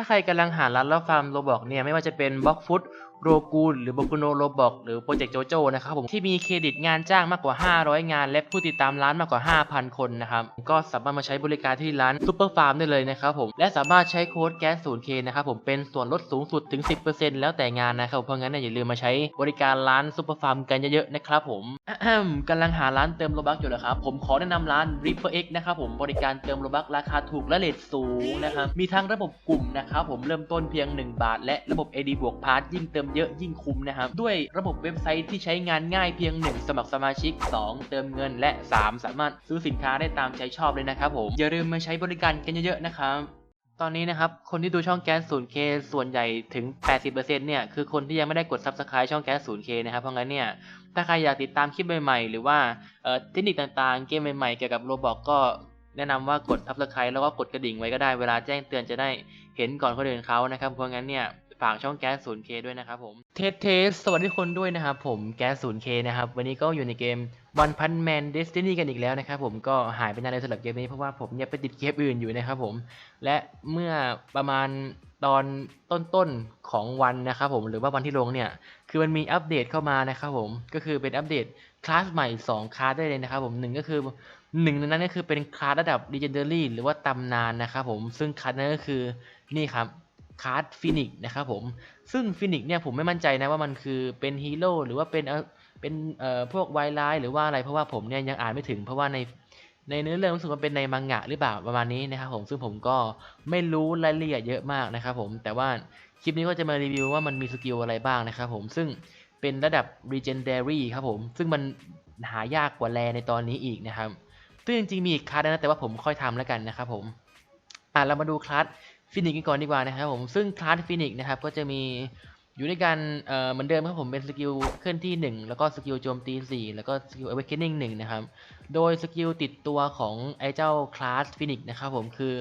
ถ้าใครกำลังหาร้านรับฟาร์มโรบอกเนี่ยไม่ว่าจะเป็นบล็อกฟุต โรกูลหรือ b o k u n o Roblox หรือโปรเจกต์โจโจนะครับผมที่มีเครดิตงานจ้างมากกว่า 500 งาน และผู้ติดตามร้านมากกว่า 5,000 คนนะครับก็สามารถมาใช้บริการที่ร้านซูเปอร์ฟาร์มได้เลยนะครับผมและสามารถใช้โค้ดแก๊ส 0K นย์เคนะครับผมเป็นส่วนลดสูงสุดถึง 10%แล้วแต่งานนะครับเพราะงั้นอย่าลืมมาใช้บริการร้านซูเปอร์ฟาร์มกันเยอะๆนะครับผมอะแฮมกำลังหาร้านเติมโลบักอยู่เหรอครับผมขอแนะนำร้าน Ripper X นะครับผมบริการเติมโลบักราคาถูกและเรทสูงนะครับมีทั้งระบบกลุ่มนะครับผมเริ่มต้นเพียง 1 บาท และระบบ AD บวกพาร์ทยิ่งเติมเยอะยิ่งคุ้มนะครับ ด้วยระบบเว็บไซต์ที่ใช้งานง่ายเพียง 1 สมัครสมาชิก 2 เติมเงินและ 3 สามารถซื้อสินค้าได้ตามใจชอบเลยนะครับผมอย่าลืมมาใช้บริการกันเยอะๆนะครับตอนนี้นะครับ คนที่ดูช่องแก๊ส 0K ส่วนใหญ่ถึง 80%เนี่ยคือคนที่ยังไม่ได้กด Subscribe ช่องแก๊ส 0K นะครับ เพราะงั้นเนี่ย ถ้าใครอยากติดตามคลิปใหม่ๆ หรือว่าเอ่อเทคนิคต่างๆ เกมใหม่ๆ เกี่ยวกับโรบอกก็แนะนำว่ากด Subscribe แล้วก็กดกระดิ่งไว้ก็ได้เวลาแจ้งเตือนจะได้เห็นก่อนคนอื่นเขานะครับ เพราะงั้นเนี่ย ฝากช่องแก๊ส 0K ด้วยนะครับผม เทสเทสสวัสดีทุกคนด้วยนะครับผมแก๊ส 0K นะครับ วันนี้ก็อยู่ในเกม One Punch Man Destiny กันอีกแล้วนะครับผมก็หายไปนานเลยสำหรับเกมนี้เพราะว่าผมเนี่ยไปติดเกมอื่นอยู่นะครับผม และเมื่อประมาณตอนต้นๆของวันนะครับผมหรือว่าวันที่ลงเนี่ย คือมันมีอัปเดตเข้ามานะครับผมก็คือเป็นอัปเดตคลาสใหม่ 2 คลาสได้เลยนะครับผมหนึ่งก็คือหนึ่งในนั้นก็คือเป็นคลาสระดับ Legendary หรือว่าตำนานนะครับผมซึ่งคลาสนั้นก็คือนี่ครับ คลาสฟินิกนะครับผม ซึ่งฟินิกเนี่ยผมไม่มั่นใจนะว่ามันคือเป็นฮีโร่หรือว่าเป็นเออเป็นเอ่อพวกไวไลท์หรือว่าอะไรเพราะว่าผมเนี่ยยังอ่านไม่ถึง เพราะว่าในในเนื้อเรื่องรู้สึกว่าเป็นในมังงะหรือเปล่าประมาณนี้นะครับผมซึ่งผมก็ไม่รู้รายละเอียดเยอะมากนะครับผมแต่ว่าคลิปนี้ก็จะมารีวิวว่ามันมีสกิลอะไรบ้างนะครับผมซึ่งเป็นระดับ Legendary ครับผม ซึ่งมันหายากกว่าแลในตอนนี้อีกนะครับซึ่งจริงๆมีอีกคลาสนะแต่ว่าผมค่อยทำแล้วกันนะครับผมอะเรามาดูคลาส ฟินิกกันก่อนดีกว่านะครับผมซึ่งคลาสฟินิกนะครับก็จะมีอยู่ด้วยกันเหมือนเดิมครับผมเป็นสกิลเคลื่อนที่ 1 แล้วก็สกิลโจมตี 4 แล้วก็สกิล awakening 1นะครับ โดยสกิลติดตัวของไอ้เจ้าคลาสฟินิกนะครับผมคือ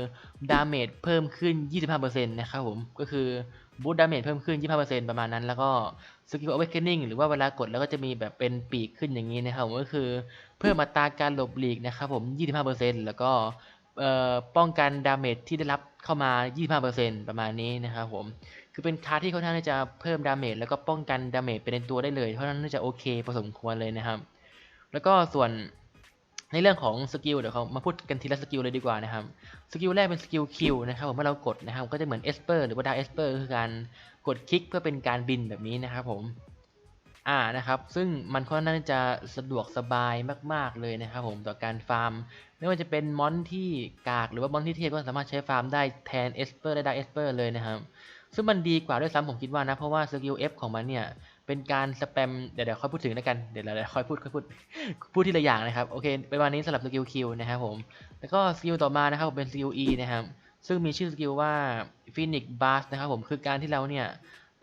ดาเมจเพิ่มขึ้น 25%นะครับผมก็คือบูตดาเมจเพิ่มขึ้น 25%ประมาณนั้น แล้วก็สกิล awakening หรือว่าเวลากดแล้วก็จะมีแบบเป็นปีกขึ้นอย่างนี้นะครับผมก็คือเพิ่มอัตราการหลบหลีกนะครับผม 25%แล้วก็ป้องกันดาเมจที่ได้รับ เข้ามา 25%ประมาณนี้นะครับผม คือเป็นคาที่ค่อนข้างจะเพิ่มดาเมจแล้วก็ป้องกันดาเมจไปในตัวได้เลยเพราะฉะนั้นน่าจะโอเคพอสมควรเลยนะครับ แล้วก็ส่วนในเรื่องของสกิลเดี๋ยวเขามาพูดกันทีละสกิลเลยดีกว่านะครับ สกิลแรกเป็นสกิลคิวนะครับผมเมื่อเรากดนะครับก็จะเหมือนเอสเปอร์หรือว่าดาเอสเปอร์คือการกดคลิกเพื่อเป็นการบินแบบนี้นะครับผม อ่านะครับซึ่งมันค่อนข้างจะสะดวกสบายมาก ๆเลยนะครับผมต่อการฟาร์ม ไม่ว่าจะเป็นมอนที่กากหรือว่ามอนที่เทพก็สามารถใช้ฟาร์มได้แทนเอสเปอร์และดาเอสเปอร์เลยนะครับซึ่งมันดีกว่าด้วยซ้ำผมคิดว่านะ เพราะว่าสกิล F ของมันเนี่ย เป็นการสแปมเดี๋ยวเดี๋ยวค่อยพูดถึงแล้วกันเดี๋ยวเดี๋ยวค่อยพูดค่อยพูดพูดทีละอย่างนะครับโอเคเป็นวันนี้สำหรับสกิล Q นะครับผมแล้วก็สกิลต่อมานะครับผมเป็นสกิล E นะครับซึ่งมีชื่อสกิลว่า Phoenix Blast นะครับผมคือการที่เราเนี่ย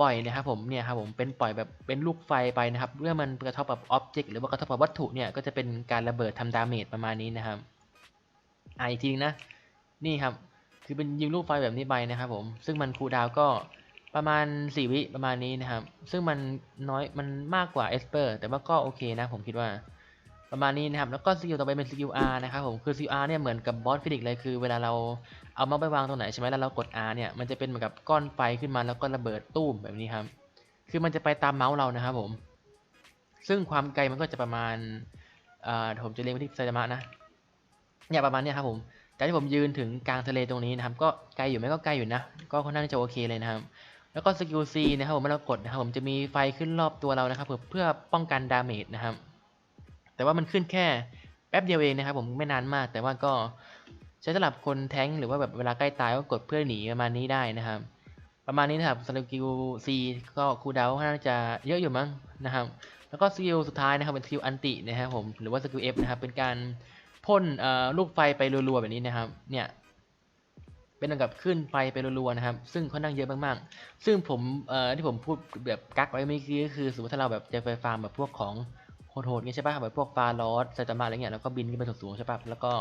ปล่อยนะครับผมเนี่ยครับผมเป็นปล่อยแบบเป็นลูกไฟไปนะครับเมื่อมันกระทบกับอ็อบเจกต์หรือว่ากระทบกับวัตถุเนี่ยก็จะเป็นการระเบิดทำดาเมจประมาณนี้นะครับอ่าอีกทีนะนี่ครับคือเป็นยิงลูกไฟแบบนี้ไปนะครับผมซึ่งมันคูดาวก็ประมาณ 4 วิประมาณนี้นะครับ ซึ่งมันน้อยมันมากกว่าเอสเปอร์แต่ว่าก็โอเคนะผมคิดว่า ประมาณนี้นะครับ แล้วก็สกิลต่อไปเป็นสกิล R นะครับผม คือสกิล R เนี่ยเหมือนกับบอสฟินิกเลย คือเวลาเราเอามาไปวางตรงไหนใช่ไหมแล้วเรากด R เนี่ย มันจะเป็นเหมือนกับก้อนไฟขึ้นมาแล้วก็ระเบิดตู้มแบบนี้ครับ คือมันจะไปตามเมาส์เรานะครับผม ซึ่งความไกลมันก็จะประมาณอ่าผมจะเรียงไปที่ไซตามะนะ เนี่ยประมาณเนี้ยครับผมจากที่ผมยืนถึงกลางทะเลตรงนี้นะครับ ก็ไกลอยู่ไหมก็ไกลอยู่นะ ก็ค่อนข้างจะโอเคเลยนะครับ แล้วก็สกิล C นะครับผมเมื่อเรากดนะครับผมจะมีไฟขึ้นรอบตัวเรานะครับเพื่อเพื่อป้องกันดาเมจนะครับ แต่ว่ามันขึ้นแค่แป๊บเดียวเองนะครับผมไม่นานมาก แต่ว่าก็ใช้สำหรับคนแท้งหรือว่าแบบเวลาใกล้ตายก็กดเพื่อหนีประมาณนี้ได้นะครับ ประมาณนี้นะครับสกิล C ก็คูลดาวน์ค่อนข้างจะเยอะอยู่มั้งนะครับ แล้วก็สกิลสุดท้ายนะครับเป็นสกิลอันตินะครับผมหรือว่าสกิล F นะครับเป็นการพ่นลูกไฟไปรัวๆแบบนี้นะครับ เนี่ยเป็นเหมือนกับขึ้นไฟไปรัวๆนะครับ ซึ่งค่อนข้างเยอะมากๆ ซึ่งผมที่ผมพูดแบบกักไว้เมื่อกี้ก็คือสมมติถ้าเราแบบจะไปฟาร์มแบบพวกของ โหดๆเงี้ยใช่ป่ะแบบพวกฟาร์ลอสไซตามะอะไรเงี้ยแล้วก็บินขึ้นไปสูงๆใช่ป่ะแล้วก็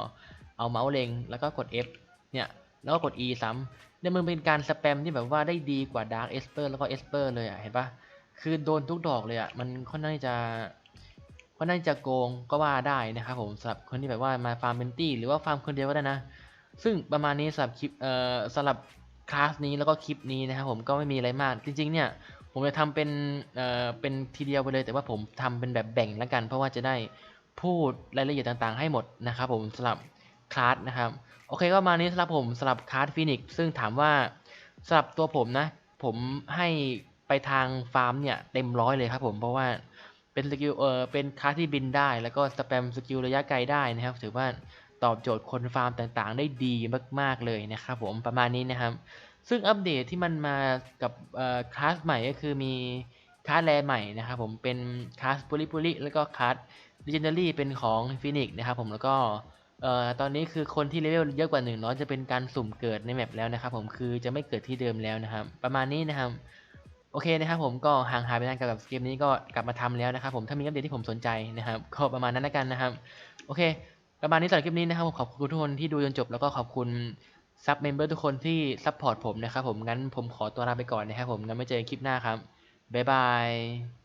เอาเมาส์เล็งแล้วก็กด F เนี่ยแล้วก็กด E ซ้ำเนี่ยมันเป็นการสแปมที่แบบว่าได้ดีกว่า Dark Esper แล้วก็ Esper เลยอะเห็นป่ะคือโดนทุกดอกเลยอะมันค่อนข้างจะค่อนข้างจะโกงก็ว่าได้นะครับผมสำหรับคนที่แบบว่ามาฟาร์มเมนตี้หรือว่าฟาร์มคนเดียวก็ได้นะ ซึ่งประมาณนี้สำหรับคลิปเอ่อสำหรับคลาสนี้แล้วก็คลิปนี้นะครับผมก็ไม่มีอะไรมากจริงๆเนี่ย ผมจะทำเป็นเอ่อเป็นทีเดียวไปเลย แต่ว่าผมทำเป็นแบบแบ่งแล้วกัน เพราะว่าจะได้พูดรายละเอียดต่างๆ ให้หมดนะครับผมสำหรับคลาสนะครับโอเคก็มานี้สำหรับผมสำหรับคลาสฟินิกซึ่งถามว่าสำหรับตัวผมนะ ผมให้ไปทางฟาร์มเนี่ยเต็มร้อยเลยครับผมเพราะว่าเป็นสกิลเออเป็นคลาสที่บินได้ แล้วก็สแปมสกิลระยะไกลได้นะครับถือว่า ตอบโจทย์คนฟาร์มต่างๆ ได้ดีมากๆเลยนะครับผมประมาณนี้นะครับ ซึ่งอัปเดตที่มันมากับคลาสใหม่ก็คือมีคลาสแรใหม่นะครับผมเป็นคลาสปุริปุริแล้วก็คลาส Legendary เป็นของฟินิกนะครับผมแล้วก็ตอนนี้คือคนที่เลเวลเยอะกว่า1 0 0จะเป็นการสุ่มเกิดในแมปแล้วนะครับผมคือจะไม่เกิดที่เดิมแล้วนะครับ ประมาณนี้นะครับโอเคนะครับผมก็ห่างหายไปนานกับเกมนี้ก็กลับมาทำแล้วนะครับผมถ้ามีอัปเดตที่ผมสนใจนะครับก็ประมาณนั้นแล้วกันนะครับ โอเค ประมาณนี้สำหรับคลิปนี้นะครับผมขอบคุณทุกคนที่ดูจนจบแล้วก็ขอบคุณซับเมมเบอร์ทุกคนที่ซัพพอร์ตผมนะครับผมงั้นผมขอตัวลาไปก่อนนะครับผมงั้นไม่เจอกันคลิปหน้าครับบ๊ายบาย